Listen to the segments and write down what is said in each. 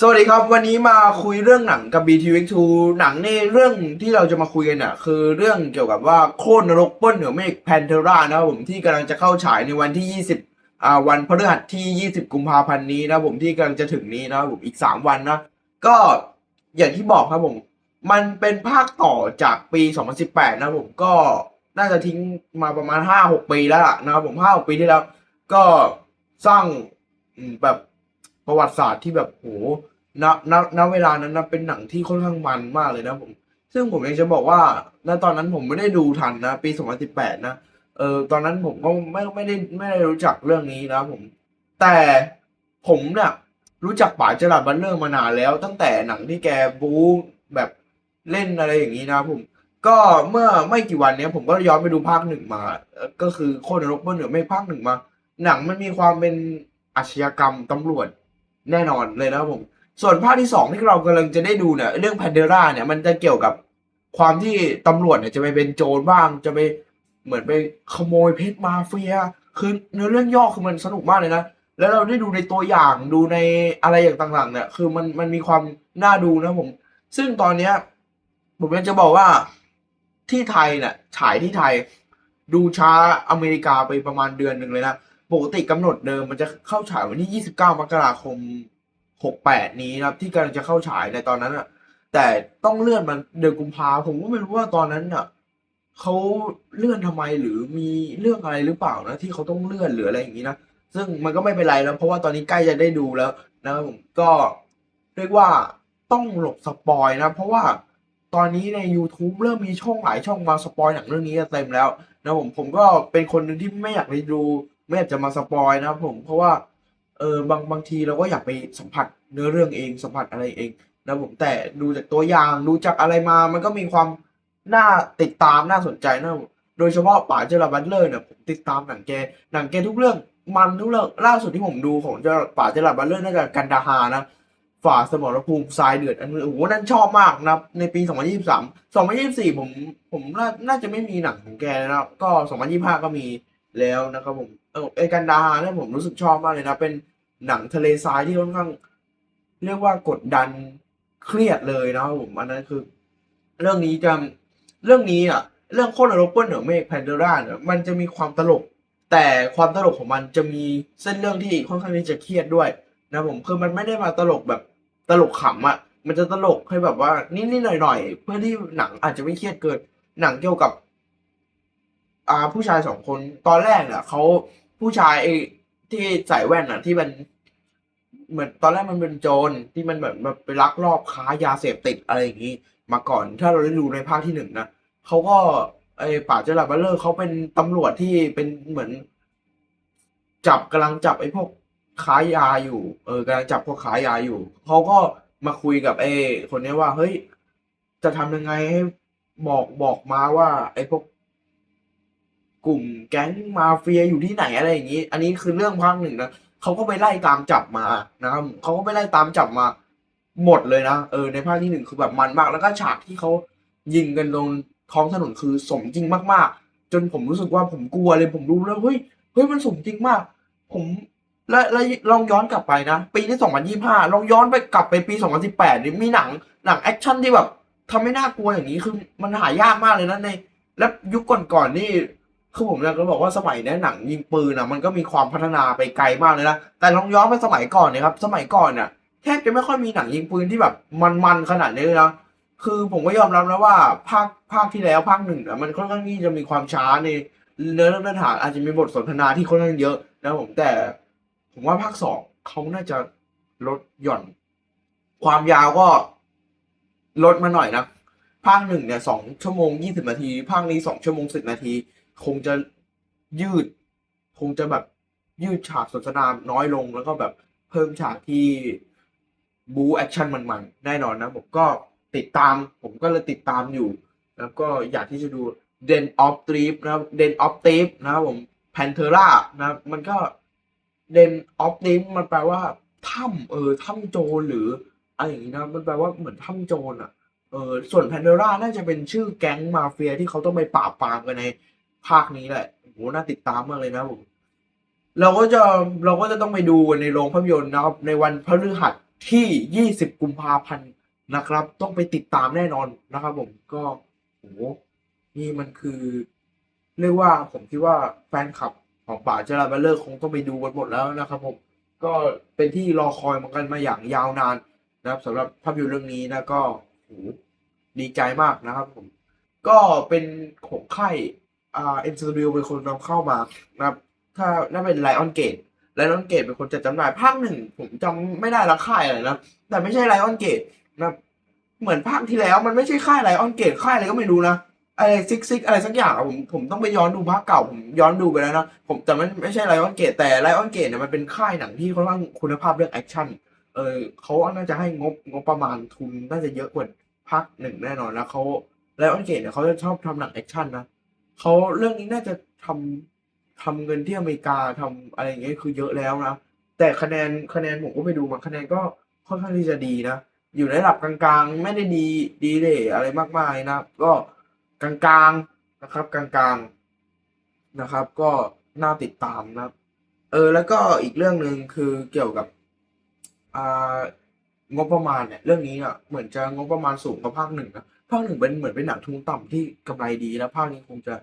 สวัสดีครับ วันนี้มาคุยเรื่องหนังกับ BTV2 หนังในเรื่องที่เราจะมาคุยกันเนี่ยคือเรื่องเกี่ยวกับว่าโค่นนรกป้นเหนือเมฆแพนเทรานะครับผมที่กำลังจะเข้าฉายในวันที่ 20อ่าวันพฤหัสที่ 20 กุมภาพันธ์นี้นะผมที่กำลังจะถึงนี้นะผมอีก 3 วันนะก็อย่างที่บอกครับผม มันเป็นภาคต่อจากปี 2018 นะผมก็น่าจะทิ้งมาประมาณ 5-6 ปีแล้วนะครับผม 5-6 ปีที่แล้วก็สร้างแบบ ประวัติศาสตร์ที่แบบโหณณณเวลานั้นนะเป็นหนังที่ค่อนข้างมันมากเลยนะผม ซึ่งผมยังจะบอกว่าณตอนนั้นผมไม่ได้ดูทันนะ ปี 2018 นะ เออตอนนั้นผมก็ไม่ไม่ได้ไม่ได้รู้จักเรื่องนี้นะผม แต่ผมเนี่ยรู้จักป๋าจรัสบัลเลอร์มานานแล้ว ตั้งแต่หนังที่แกบู๊แบบเล่นอะไรอย่างนี้นะผม ก็เมื่อไม่กี่วันเนี้ยผมก็ย้อนไปดูภาคหนึ่งมา ก็คือโคตรนรกบนเหนือไม่ภาคหนึ่งมา หนังมันมีความเป็นอาชญากรรมตำรวจ แน่นอนเลยนะครับผม ส่วนภาคที่สองที่เรากำลังจะได้ดูเนี่ยเรื่องแพนเดราเนี่ยมันจะเกี่ยวกับความที่ตำรวจเนี่ยจะไปเป็นโจรบ้างจะไปเหมือนไปขโมยเพชรมาเฟีย คือเนื้อเรื่องย่อคือมันสนุกมากเลยนะ แล้วเราได้ดูในตัวอย่างดูในอะไรอย่างต่างๆ เนี่ย คือมันมันมีความน่าดูนะผม ซึ่งตอนเนี้ยผมยังจะบอกว่าที่ไทยเนี่ยฉายที่ไทย ดูช้าอเมริกาไปประมาณเดือนหนึ่งเลยนะ ปกติกำหนดเดิมมันจะเข้าฉายวันที่ 29 มกราคม 68 นี้นะครับ ที่กำลังจะเข้าฉายในตอนนั้นอะแต่ต้องเลื่อนมันเดือนกุมภาผมก็ไม่รู้ว่าตอนนั้นอะเขาเลื่อนทำไมหรือมีเรื่องอะไรหรือเปล่านะ ที่เขาต้องเลื่อนหรืออะไรอย่างนี้นะซึ่งมันก็ไม่เป็นไรแล้ว เพราะว่าตอนนี้ใกล้จะได้ดูแล้วนะครับผมก็เรียกว่าต้องหลบสปอยนะ เพราะว่าตอนนี้ใน YouTube เริ่มมีช่องหลายช่องมาสปอยหนังเรื่องนี้เต็มแล้วนะผมผมก็เป็นคนหนึ่งที่ไม่อยากไปดู ไม่อยากจะมาสปอยนะครับผม เพราะว่าเออบางบางทีเราก็อยากไปสัมผัสเนื้อเรื่องเองสัมผัสอะไรเองนะผมแต่ดูจากตัวอย่างดูจากอะไรมา มันก็มีความน่าติดตามน่าสนใจนะผมโดยเฉพาะป๋าเจอร์บัตเลอร์เนี่ยผมติดตามหนังแกหนังแกทุกเรื่องมันทุกเรื่องล่าสุดที่ผมดูของเจอป๋าเจอร์บัตเลอร์น่าจะกันดาฮานะฝ่าสมรภูมิทรายเดือดอันนี้โอ้โหนั่นชอบมากนะครับในปี 2023 2024 ผมผมน่าน่าจะไม่มีหนังของแกแล้วนะครับก็ 2025 ก็มีแล้วนะครับผม เออไอกันดาเนี่ยผมรู้สึกชอบมากเลยนะ เป็นหนังทะเลทรายที่ค่อนข้าง เรียกว่ากดดันเครียดเลยนะครับผมอันนั้นคือ เรื่องนี้จะเรื่องนี้อะ เรื่องโคตรนรกเปิ้ลเหนือเมฆแพนเดร่าเนี่ยมันจะมีความตลก แต่ความตลกของมันจะมีเส้นเรื่องที่ค่อนข้างที่จะเครียดด้วยนะผมคือมันไม่ได้มาตลกแบบตลกขำอะ่ะมันจะตลกให้แบบว่านิดๆหน่อยๆเพื่อที่หนังอาจจะไม่เครียดเกินหนังเกี่ยวกับ อ่าผู้ชายสองคนตอนแรกเนี่ยเขา ผู้ชายไอ้ที่ใส่แว่นอะ ที่มัน เหมือนตอนแรกมันเป็นโจรที่มันแบบแบบไปลักลอบค้ายาเสพติดอะไรอย่างนี้ มาก่อนถ้าเราได้ดูในภาคที่หนึ่งนะเขาก็ไอ้ป่าเจอร์บัลเลอร์เขาเป็นตำรวจที่เป็นเหมือน จับกำลังจับไอ้พวกค้ายาอยู่ เออกำลังจับพวกค้ายาอยู่เขาก็มาคุยกับไอ้คนนี้ว่า เฮ้ย จะทำยังไงให้บอกบอกมาว่า ไอ้พวก กลุ่มแก๊งมาเฟียอยู่ที่ไหนอะไรอย่างนี้ อันนี้คือเรื่องภาคหนึ่งนะเขาก็ไปไล่ตามจับมานะครับเขาก็ไปไล่ตามจับมาหมดเลยนะเออในภาคที่หนึ่งคือแบบมันมาก แล้วก็ฉากที่เขายิงกันตรงท้องถนนคือสมจริงมากๆ จนผมรู้สึกว่าผมกลัวเลยผมรู้แล้วเฮ้ยเฮ้ยมันสมจริงมาก ผมแล้วแล้วลองย้อนกลับไปนะ ปีที่2025ลองย้อนไปกลับไปปี2018นี่มีหนังหนังแอคชั่นที่แบบทำให้น่ากลัวอย่างนี้คือมันหายากมากเลยนะใน แล้วยุคก่อนๆนี่ คือผมอยากจะบอกว่าสมัยนี้หนังยิงปืนนะมันก็มีความพัฒนาไปไกลมากเลยนะแต่ลองย้อนไปสมัยก่อนเนี่ยครับ สมัยก่อนเนี่ยแทบจะไม่ค่อยมีหนังยิงปืนที่แบบมันๆขนาดนี้เลยนะคือผมก็ยอมรับนะว่าภาคภาคที่แล้วภาคหนึ่งอะมันค่อนข้างที่จะมีความช้าในเนื้อเรื่องเนื้อหาอาจจะมีบทสนทนาที่ค่อนข้างเยอะนะผมแต่ ผมว่าภาคสองเขาน่าจะลดหย่อน ความยาวก็ลดมาหน่อยนะภาคหนึ่งเนี่ยสองชั่วโมงยี่สิบนาที ภาคนี้สองชั่วโมงสิบนาที คงจะยืด คงจะแบบยืดฉากสนทนาน้อยลง แล้วก็แบบเพิ่มฉากที่บูแอคชั่นมันๆแน่นอนนะผมก็ติดตามผมก็เลยติดตามอยู่ แล้วก็อยากที่จะดู Den of Thief นะครับ Den of t i p นะครับผม Pantera นะมันก็ Den of Thief มันแปลว่าถ้ำเออถ้ำโจรหรืออะไรอย่างนี้นะมันแปลว่าเหมือนถ้ำโจรอะเออส่วนแพนเดราน่าจะเป็นชื่อแก๊งมาเฟียที่เขาต้องไปปราบปรามกันใน ภาคนี้แหละโหน่าติดตามมากเลยนะผมเราก็จะเราก็จะต้องไปดูในโรงภาพยนตร์นะครับ ในวันพฤหัสที่ 20 กุมภาพันธ์นะครับ ต้องไปติดตามแน่นอนนะครับ ผมก็โหนี่มันคือเรียกว่าผมคิดว่าแฟนคลับของป่าเจราเบลเลอร์คงต้องไปดูกันหมดแล้วนะครับ ผมก็เป็นที่รอคอยมากันมาอย่างยาวนานนะครับสำหรับภาพยนตร์เรื่องนี้นะก็โหดีใจมากนะครับ ผม ก็เป็นของค่าย อ่าเอ็นซูดิโอเป็นคนนำเข้ามานะครับ ถ้าน่าเป็นไลออนเกตไลออนเกตเป็นคนจัดจำหน่ายภาคหนึ่งผมจำไม่ได้ละค่ายอะไรนะแต่ไม่ใช่ไลออนเกตนะเหมือนภาคที่แล้วมันไม่ใช่ค่ายไลออนเกตค่ายอะไรก็ไม่รู้นะอะไรซิกซิกอะไรสักอย่างอะผมผมต้องไปย้อนดูภาคเก่าผมย้อนดูไปแล้วนะผมแต่มันไม่ใช่ไลออนเกตแต่ไลออนเกตเนี่ยมันเป็นค่ายหนังที่ค่อนข้างคุณภาพเรื่องแอคชั่นเออเขาน่าจะให้งบงบประมาณทุนน่าจะเยอะกว่าภาคหนึ่งแน่นอนแล้วเขาไลออนเกตเนี่ยเขาจะชอบทำหนังแอคชั่นนะ เขาเรื่องนี้น่าจะทำทำเงินที่อเมริกาทำอะไรอย่างเงี้ยคือเยอะแล้วนะ แต่คะแนนคะแนนผมก็ไปดูมาคะแนนก็ค่อนข้างที่จะดีนะ อยู่ในระดับกลางๆ ไม่ได้ดีดีเลยอะไรมากมายนะก็กลางๆนะครับ กลางๆนะครับ ก็น่าติดตามนะครับ เออแล้วก็อีกเรื่องหนึ่งคือเกี่ยวกับอ่างบประมาณเนี่ยเรื่องนี้อะเหมือนจะงบประมาณสูงกว่าภาคหนึ่งนะ ภาคหนึ่งเป็นเหมือนเป็นหนังทุนต่ำที่กำไรดีแล้วภาคนี้คงจะ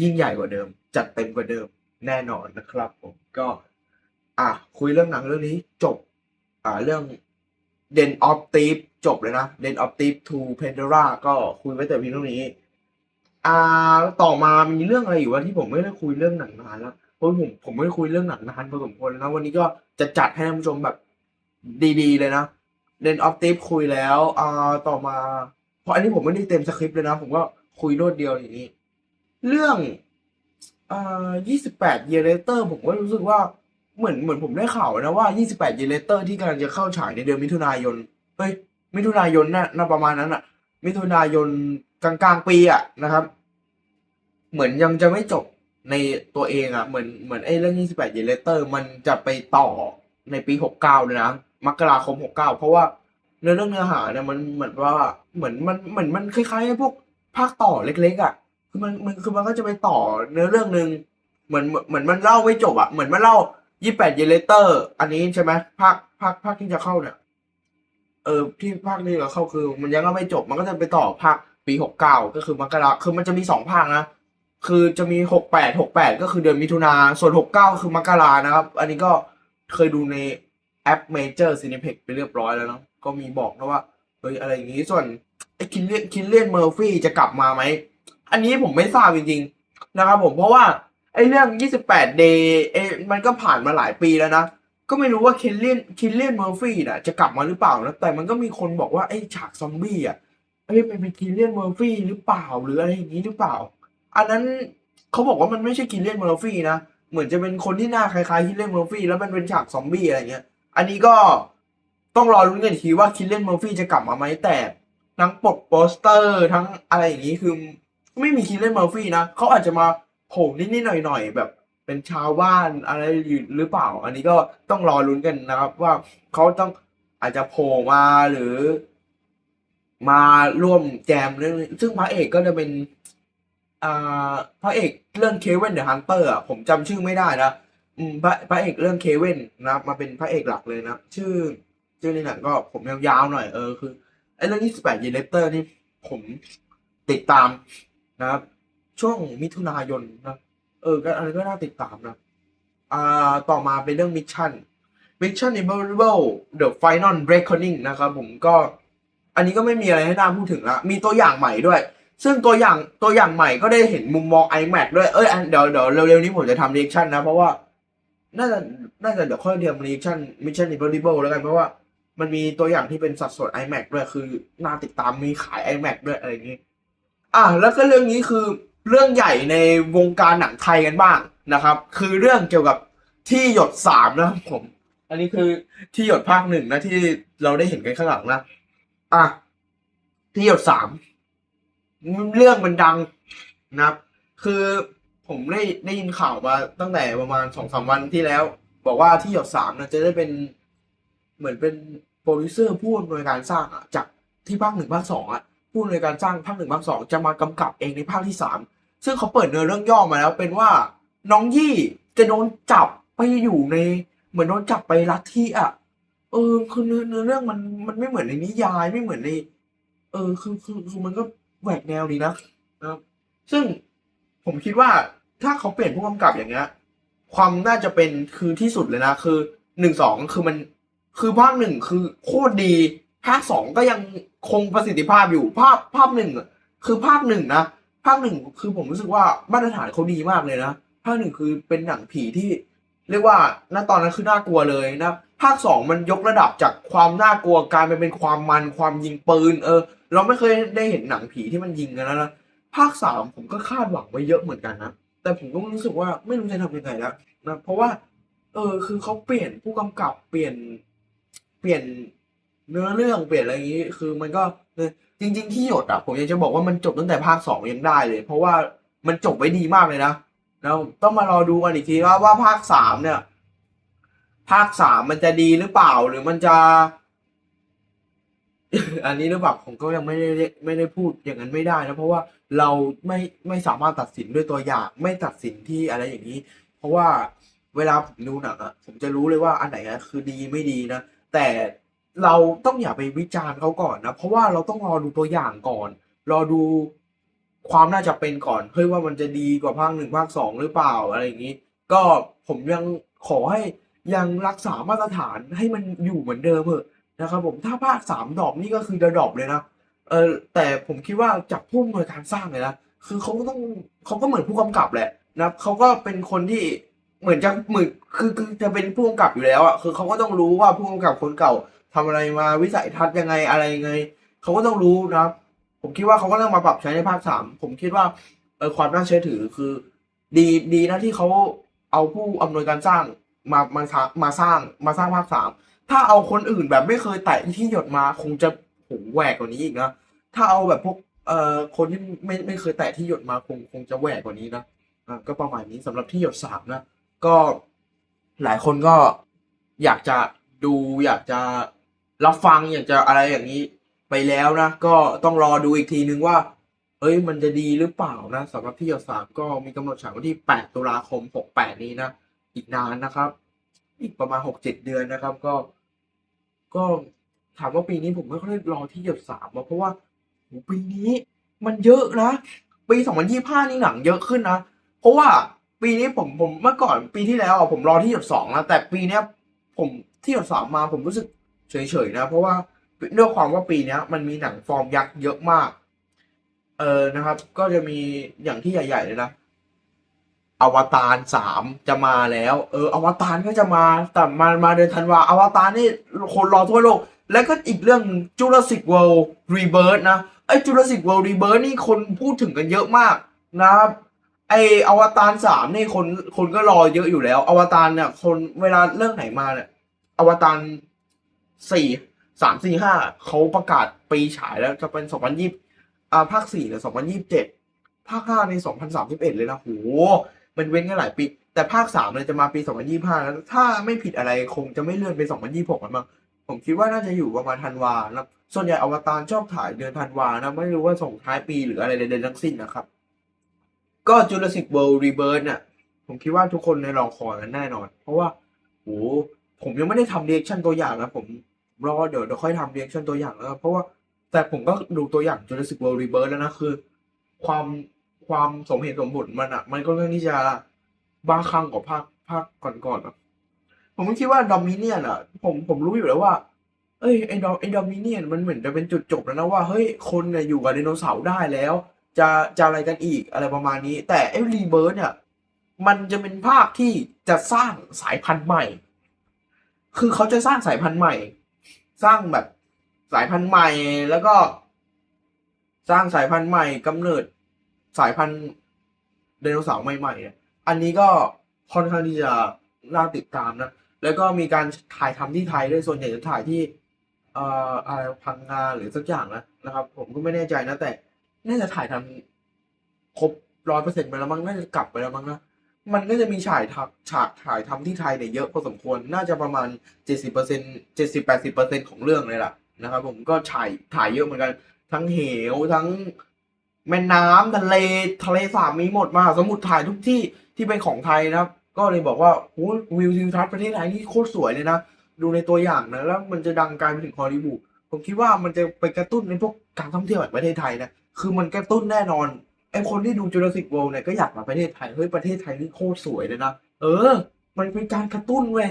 ยิ่งใหญ่กว่าเดิม จัดเต็มกว่าเดิมแน่นอนนะครับ ผมก็ อะคุยเรื่องหนังเรื่องนี้จบ อ่าเรื่อง Den of Thief จบเลยนะ Den of Thief to Pandora ก็คุยไว้แต่เพียงเท่านี้ อ่าต่อมามีเรื่องอะไรอยู่วะที่ผมไม่ได้คุยเรื่องหนังนานแล้วเพราะผมผมไม่ได้คุยเรื่องหนังนานพอสมควรแล้ววันนี้ก็จะจัดให้ท่านผู้ชมแบบดีๆเลยนะ Den of Thief คุยแล้ว อ่าต่อมา เพราะอันนี้ผมไม่ได้เต็มสคริปต์เลยนะ ผมก็คุยรวดเดียวอย่างนี้ เรื่องอ่า28 year later ผมก็รู้สึกว่าเหมือนเหมือนผมได้ข่าวนะว่า 28 year later ที่กำลังจะเข้าฉายในเดือนมิถุนายน เฮ้ย มิถุนายนน่ะน่าประมาณนั้นอะ มิถุนายนกลางกลางปีอะนะครับ เหมือนยังจะไม่จบในตัวเองอะ เหมือนเหมือนไอ้เรื่อง 28 year later มันจะไปต่อในปี 69เลยนะ มกราคม 69 เพราะว่า เนื้อเรื่องเนื้อหาเนี่ยมันเหมือนว่าเหมือนมันเหมือนมันคล้ายๆพวกภาคต่อเล็ก ๆ อะ คือมันมันคือมันก็จะไปต่อเนื้อเรื่องหนึ่งเหมือนเหมือนมันเล่าไม่จบอะเหมือนมันเล่ายี่แปดเยเลเตอร์ อันนี้ใช่ไหมภาคภาคภาคที่จะเข้าเนี่ยเออที่ภาคที่เราเข้าคือ มันยังไม่จบ มันก็จะไปต่อภาคปีหกเก้าก็คือมกราคือมันจะมีสองภาคนะคือจะมีหกแปดหกแปดก็คือเดือนมิถุนาส่วนหกเก้าคือมกรานะครับ อันนี้ก็เคยดูใน แอป Major Cineplex ไปเรียบร้อยแล้วเนาะก็มีบอกนะว่าเฮ้ยอะไรอย่างงี้ส่วนไอ้คินเลียนคินเลียนเมอร์ฟี่จะกลับมาไหม อันนี้ผมไม่ทราบจริงๆนะครับผมเพราะว่าไอ้เรื่อง 28 day เอยมันก็ผ่านมาหลายปีแล้วนะ ก็ไม่รู้ว่าคินเลียนคินเลียนเมอร์ฟี่น่ะจะกลับมาหรือเปล่านะแต่มันก็มีคนบอกว่าไอ้ฉากซอมบี้อะเอ้ยมันเป็นคินเลียนเมอร์ฟี่หรือเปล่าหรืออะไรอย่างนี้หรือเปล่า อันนั้นเขาบอกว่ามันไม่ใช่คินเลียนเมอร์ฟี่นะเหมือนจะเป็นคนที่หน้าคล้ายๆคินเลียนเมอร์ฟี่แล้วมันเป็นฉากซอมบี้อะไรเงี้ย อันนี้ก็ต้องรอรุ้นกันอีกทีว่าคินเลนเมอร์ฟี่จะกลับมาไหมแต่ทั้งปกโปสเตอร์ทั้งอะไรอย่างนี้คือไม่มีคินเลนเมอร์ฟี่นะเขาอาจจะมาโผล่นิดๆหน่อยๆแบบเป็นชาวบ้านอะไรอยู่หรือเปล่า อันนี้ก็ต้องรอลุ้นกันนะครับ ว่าเขาต้องอาจจะโผล่มาหรือ มาร่วมแจมเรื่องซึ่งพระเอกก็จะเป็น อ่าพระเอกเรื่องเคเวนเดอะฮันเตอร์อะผมจำชื่อไม่ได้นะ อืมพระพระเอกเรื่องเคเวนนะครับ มาเป็นพระเอกหลักเลยนะ ชื่อ ชื่อในหนังก็ผมยาวๆหน่อยเออคือไอ้เรื่อง28 y e a r Later นี่ผมติดตามนะครับ ช่วงมิถุนายนนะเออก็อันนี้ก็น่าติดตามนะอ่าต่อมาเป็นเรื่องมิชชั่น Mission Impossible The Final Reckoning นะครับผมก็อันนี้ก็ไม่มีอะไรให้น่าพูดถึงละมีตัวอย่างใหม่ด้วย ซึ่งตัวอย่างตัวอย่างใหม่ก็ได้เห็นมุมมอง iMac ด้วยเอ้ยอันเดี๋ยวเดี๋ยวเร็วๆนี้ผมจะทำ reaction นะ เพราะว่า น่าจะน่าจะเดี๋ยวค่อยเรียม reaction Mission Impossible แล้วกันเพราะว่ามันมีตัวอย่างที่เป็นสัดส่วน iMac ด้วยคือน่าติดตามมีขาย iMac ด้วยอะไรอย่างงี้ อะแล้วก็เรื่องนี้คือเรื่องใหญ่ในวงการหนังไทยกันบ้างนะครับ คือเรื่องเกี่ยวกับที่หยดสามนะครับผม อันนี้คือที่หยดภาคหนึ่งนะที่เราได้เห็นกันข้างหลังนะอะที่หยดสามเรื่องมันดังนะครับ คือ ผมได้ได้ยินข่าวมาตั้งแต่ประมาณสองสามวันที่แล้ว บอกว่าที่หยดสามนะจะได้เป็นเหมือนเป็นโปรดิวเซอร์ผู้อำนวยการสร้างอะจากที่ภาคหนึ่งภาคสองอะผู้อำนวยการสร้างภาคหนึ่งภาคสองจะมากำกับเองในภาคที่สามซึ่งเขาเปิดเนื้อเรื่องย่อมาแล้วเป็นว่าน้องยี่จะโดนจับไปอยู่ใน เหมือนโดนจับไปลัฐทธิอะเเออคือเนื้อเนื้อเรื่องมันมันไม่เหมือนในนิยายไม่เหมือนใน เออคือคือคือมันก็แหวกแนวดีนะนะครับซึ่ง ผมคิดว่าถ้าเขาเปลี่ยนผู้กำกับอย่างเงี้ย ความน่าจะเป็นคือที่สุดเลยนะ คือหนึ่งสองคือมันคือภาคหนึ่งคือโคตรดีภาคสองก็ยังคงประสิทธิภาพอยู่ภาพภาพหนึ่งคือภาคหนึ่งนะภาคหนึ่งคือผมรู้สึกว่ามาตรฐานเขาดีมากเลยนะภาคหนึ่งคือเป็นหนังผีที่ เรียกว่าณตอนนั้นคือน่ากลัวเลยนะภาคสองมันยกระดับจากความน่ากลัวกลายไปเป็นความมันความยิงปืน เออ เราไม่เคยได้เห็นหนังผีที่มันยิงกันแล้วนะ ภาคสามผมก็คาดหวังไว้เยอะเหมือนกันนะ แต่ผมก็รู้สึกว่าไม่รู้จะทำยังไงแล้วนะเพราะว่า เออคือเขาเปลี่ยนผู้กำกับเปลี่ยนเปลี่ยนเนื้อเรื่องเปลี่ยนอะไรอย่างนี้ คือมันก็จริง ๆ ที่หยดอะผมยังจะบอกว่ามันจบตั้งแต่ภาคสองยังได้เลย เพราะว่ามันจบไว้ดีมากเลยนะแล้วต้องมารอดูกันอีกทีว่าว่าภาคสามเนี่ย ภาคสามมันจะดีหรือเปล่าหรือมันจะอันนี้หรือเปล่าผมก็ยังไม่ได้ไม่ได้พูดอย่างนั้นไม่ได้นะเพราะว่า เราไม่ไม่สามารถตัดสินด้วยตัวอย่างไม่ตัดสินที่อะไรอย่างนี้ เพราะว่าเวลาผมดูหนังอะผมจะรู้เลยว่าอันไหนอะคือดีไม่ดีนะ แต่เราต้องอย่าไปวิจารณ์เขาก่อนนะ เพราะว่าเราต้องรอดูตัวอย่างก่อน รอดูความน่าจะเป็นก่อนเฮ้ยว่ามันจะดีกว่าภาคหนึ่งภาคสองหรือเปล่าอะไรอย่างนี้ ก็ผมยังขอให้ยังรักษามาตรฐานให้มันอยู่เหมือนเดิมเถอะนะครับผมถ้าภาคสามดรอปนี่ก็คือจะดรอปเลยนะ เออแต่ผมคิดว่าจากผู้อำนวยการสร้างเลยนะคือเขาก็ต้องเขาก็เหมือนผู้กำกับแหละนะครับเขาก็เป็นคนที่เหมือนจะเหมือนคือคือจะเป็นผู้กำกับอยู่แล้วอะคือเขาก็ต้องรู้ว่าผู้กำกับคนเก่าทำอะไรมาวิสัยทัศน์ยังไงอะไรยังไงเขาก็ต้องรู้นะครับ ผมคิดว่าเขาก็ต้องมาปรับใช้ในภาคสามผมคิดว่าเออความน่าเชื่อถือคือ ดีดีนะที่เขาเอาผู้อำนวยการสร้างมามาสร้างมาสร้างมาสร้างภาคสามถ้าเอาคนอื่นแบบไม่เคยแตะที่หยดมาคงจะ โหแหวกกว่านี้อีกนะถ้าเอาแบบพวกเอ่อคนที่ไม่ไม่เคยแตะที่หยดมาคงคงจะแหวกกว่านี้นะอะก็ประมาณนี้สำหรับที่หยดสามนะ ก็หลายคนก็อยากจะดู อยากจะรับฟังอยากจะอะไรอย่างนี้ไปแล้วนะ ก็ต้องรอดูอีกทีนึงว่า เอ้ยมันจะดีหรือเปล่านะสำหรับที่หยดสามก็มีกำหนดฉายวันที่ 8 ตุลาคม 68 นี้นะ อีกนานนะครับ อีกประมาณ 6-7 เดือนนะครับ ก็ก็ ถามว่าปีนี้ผมไม่ค่อยรอที่หยดสามเพราะว่าปีนี้มันเยอะนะ ปี2025นี่หนังเยอะขึ้นนะ เพราะว่าปีนี้ผมผมเมื่อก่อนปีที่แล้วผมรอที่หยดสองนะแต่ปีเนี้ยผมที่หยดสามมาผมรู้สึกเฉยๆนะ เพราะว่าด้วยความว่าปีเนี้ย มันมีหนังฟอร์มยักษ์เยอะมาก เออนะครับ ก็จะมีอย่างที่ใหญ่ๆเลยนะอวตารสามจะมาแล้ว เอออวตารก็จะมาแต่มามาเดือนธันวาอวตารนี่คนรอทั่วโลก แล้วก็อีกเรื่องจูราสสิกเวิลด์รีเบิร์นะ ไอ้จูราสสิกเวิลด์รีเบิร์นี่คนพูดถึงกันเยอะมากนะครับไออวตารสามนี่คนคนก็รอเยอะอยู่แล้ว อวตารเนี่ย คนเวลาเรื่องไหนมาเนี่ย อวตารสี่สามสี่ห้าเขาประกาศปีฉายแล้วจะเป็นสองพันยี่อ่าภาคสี่เนี่ยสองพันยี่สิบเจ็ดภาคห้าในสองพันสามสิบเอ็ดเลยนะโหมันเว้นกันหลายปี แต่ภาคสามเนี่ยจะมาปีสองพันยี่ห้าแล้วถ้าไม่ผิดอะไรคงจะไม่เลื่อนไปสองพันยี่หกมั้ง ผมคิดว่าน่าจะอยู่ประมาณธันวานะส่วนใหญ่อวตารชอบถ่ายเดือนธันวานะ ไม่รู้ว่าส่งท้ายปีหรืออะไรใดๆทั้งสิ้นนะครับ ก็ Jurassic World Rebirth เนี่ยผมคิดว่าทุกคนในรอคอยกันแน่นอน เพราะว่าโหผมยังไม่ได้ทำเรีแอคชั่นตัวอย่างนะผมรอเดี๋ยวเดี๋ยวค่อยทำเรีแอคชั่นตัวอย่างแล้วเพราะว่าแต่ผมก็ดูตัวอย่าง Jurassic World Rebirth แล้วนะคือ ความความสมเหตุสมผลมันอะมันก็เรื่องที่จะบ้าคลั่งกว่าภาคภาคก่อนๆอะ ผมคิดว่าดอมิเนียนอะผมผมรู้อยู่แล้วว่า เอ้ยไอ้ดอมไอ้ดอมิเนียนมันเหมือนจะเป็นจุดจบแล้วนะว่าเฮ้ยคนเนี่ยอยู่กับไดโนเสาร์ได้แล้ว จะจะอะไรกันอีกอะไรประมาณนี้ แต่ไอ้รีเบิร์ดเนี่ยมันจะเป็นภาคที่จะสร้างสายพันธุ์ใหม่ คือเขาจะสร้างสายพันธุ์ใหม่ สร้างแบบสายพันธุ์ใหม่แล้วก็ สร้างสายพันธุ์ใหม่กำเนิดสายพันธุ์ไดโนเสาร์ใหม่ๆเนี่ยอันนี้ก็ค่อนข้างที่จะน่าติดตามนะ แล้วก็มีการถ่ายทำที่ไทยด้วยส่วนใหญ่จะถ่ายที่เอ่ออะไรพังงาหรือสักอย่างนะนะครับ ผมก็ไม่แน่ใจนะแต่น่าจะถ่ายทำครบร้อยเปอร์เซ็นต์ไปแล้วมั้งน่าจะกลับไปแล้วมั้งนะมันก็จะมีฉายทับฉากถ่ายทำที่ไทยเนี่ยเยอะพอสมควรน่าจะประมาณเจ็ดสิบเปอร์เซ็นเจ็ดสิบแปดสิบเปอร์เซ็นของเรื่องเลยล่ะนะครับ ผมก็ถ่ายถ่ายเยอะเหมือนกัน ทั้งเหวทั้งแม่น้ำทะเลทะเลสาบมีหมดมาสมุทรถ่ายทุกที่ที่เป็นของไทยนะครับ ก็เลยบอกว่าโอ้วิวทิวทัศน์ประเทศไทยนี่โคตรสวยเลยนะ ดูในตัวอย่างนะ แล้วมันจะดังไกลไปถึงฮอลลีวูดผมคิดว่ามันจะไปกระตุ้นในพวกการท่องเที่ยวแห่งประเทศไทยนะ คือมันกระตุ้นแน่นอนไอคนที่ดูจูราสสิก World เนี่ยก็อยากมาประเทศไทย เฮ้ย ประเทศไทยนี่โคตรสวยเลยนะ เออ มันเป็นการกระตุ้นเว้ย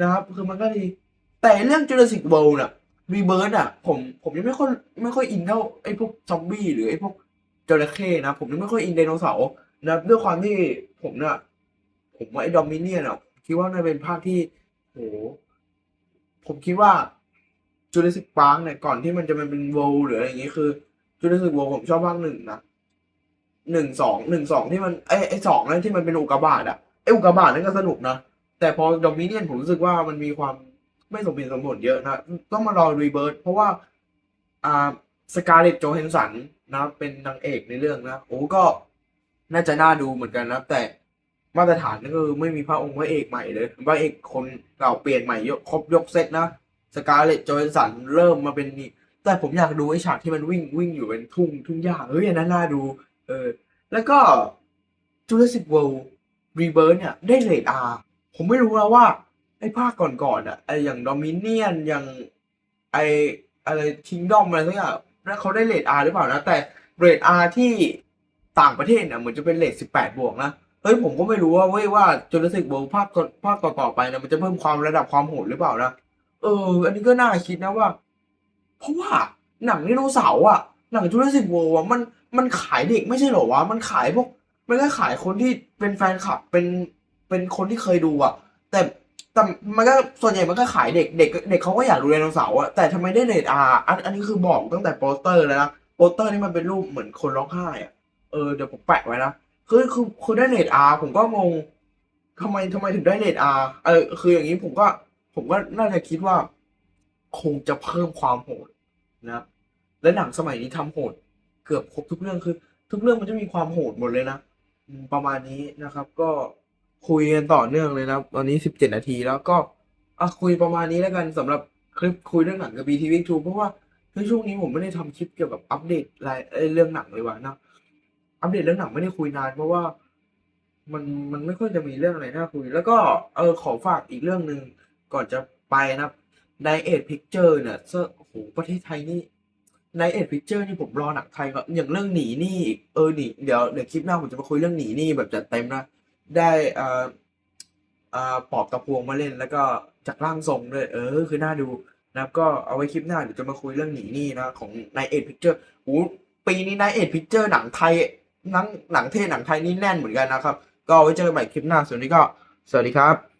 นะครับ คือมันก็ดี แต่เรื่องจูราสสิก World น่ะรีเบิร์ดอะ ผมผมยังไม่ค่อยไม่ค่อยอินเท่าไอพวกซอมบี้หรือไอพวกจระเข้นะ ผมยังไม่ค่อยอินไดโนเสาร์นะด้วยความที่ผมเนี่ย ผมว่าไอ้ดอมิเนียนอะคิดว่าน่าเป็นภาคที่โหผมคิดว่าจูเลสิกพาร์คเนี่ยก่อนที่มันจะมาเป็นเวหรืออะไรอย่างงี้คือจูเลสิกเวผมชอบภาคหนึ่งนะหนึ่งสองหนึ่งสองที่มันไอไอสองนั่นที่มันเป็นอุกกาบาตอะไออุกกาบาตนั่นก็สนุกนะแต่พอดอมิเนียนผมรู้สึกว่ามันมีความไม่สมเหตุสมผลเยอะนะต้องมารอรีเบิร์ตเพราะว่าอ่าสกาเลตโจเฮนสันนะเป็นนางเอกในเรื่องนะโอ้ก็น่าจะน่าดูเหมือนกันนะแต่ มาตรฐานก็คือไม่มีพระองค์พระเอกใหม่เลยพระเอกคนเก่าเปลี่ยนใหม่ยกครบยกเซตนะสกาเลตโจเฮนสันเริ่มมาเป็นนี่แต่ผมอยากดูไอ้ฉากที่มันวิ่งวิ่งอยู่เป็นทุ่งทุ่งหญ้าเฮ้ยอันนั้นน่าดู เออ แล้วก็ Jurassic World Rebirth เนี่ย ได้เรท R ผมไม่รู้แล้วว่า ไอ้ภาคก่อนๆอะไอ้อย่าง Dominion อย่างไอ้อะไร Kingdom อะไรสักอย่างแล้วเขาได้เรท R หรือเปล่านะ แต่เรท R ที่ต่างประเทศเนี่ยเหมือนจะเป็นเรท18 บวกนะ เฮ้ยผมก็ไม่รู้ว่าเว้ยว่า Jurassic World ภาคก่อภาคต่อๆไปนะมันจะเพิ่มความระดับความโหดหรือเปล่านะเออ อันนี้ก็น่าคิดนะว่า เพราะว่าหนังไดโนเสาร์อะหนังจูราสสิก World อะมันมันขายเด็กไม่ใช่เหรอวะมันขายพวกมันก็ขายคนที่เป็นแฟนคลับเป็นเป็นคนที่เคยดูอะ แต่แต่มันก็ส่วนใหญ่มันก็ขายเด็กเด็กเด็กเขาก็อยากดูไดโนเสาร์อะแต่ทำไมได้เรทอาร์อันอันนี้คือบอกตั้งแต่โปสเตอร์แล้วนะโปสเตอร์นี่มันเป็นรูปเหมือนคนร้องไห้อะเออเดี๋ยวผมแปะไว้นะ คือคือคือได้เรทอาร์ผมก็งงทำไมทำไมถึงได้เรทอาร์เออ คืออย่างนี้ผมก็ ผมก็น่าจะคิดว่า คงจะเพิ่มความโหดนะและหนังสมัยนี้ทำโหด เกือบครบทุกเรื่องคือ ทุกเรื่องมันจะมีความโหดหมดเลยนะประมาณนี้นะครับ ก็คุยกันต่อเนื่องเลยนะตอนนี้สิบเจ็ดนาทีแล้วก็อะคุยประมาณนี้แล้วกันสำหรับคลิปคุยเรื่องหนังกับ BTV 2เพราะว่าในช่วงนี้ผมไม่ได้ทำคลิปเกี่ยวกับอัปเดตรายเอ้ยเรื่องหนังเลยว่ะนะ อัปเดตเรื่องหนังไม่ได้คุยนานเพราะว่า มันมันไม่ค่อยจะมีเรื่องอะไรน่าคุย แล้วก็เออขอฝากอีกเรื่องหนึ่งก่อนจะไปนะครับไนเอ็ดพิกเจอร์เนี่ยเซอโอ้โหประเทศไทยนี่ไนเอ็ดพิกเจอร์นี่ผมรอหนังไทยก็อย่างเรื่องหนีนี่เออหนีเดี๋ยวเดี๋ยวคลิปหน้าผมจะมาคุยเรื่องหนีนี่แบบจัดเต็มนะได้อ่อเอ่อปอบตะพวงมาเล่น แล้วก็จากร่างทรงด้วยเออคือน่าดูนะก็เอาไว้คลิปหน้าเดี๋ยวจะมาคุยเรื่องหนีนี่นะของไนเอ็ดพิกเจอร์โอ้ปีนี้ไนเอ็ดพิกเจอร์หนังไทย หนังหนังเทศหนังไทยนี่แน่นเหมือนกันนะครับ ก็ไว้เจอกันใหม่คลิปหน้าส่วนนี้ก็สวัสดีครับ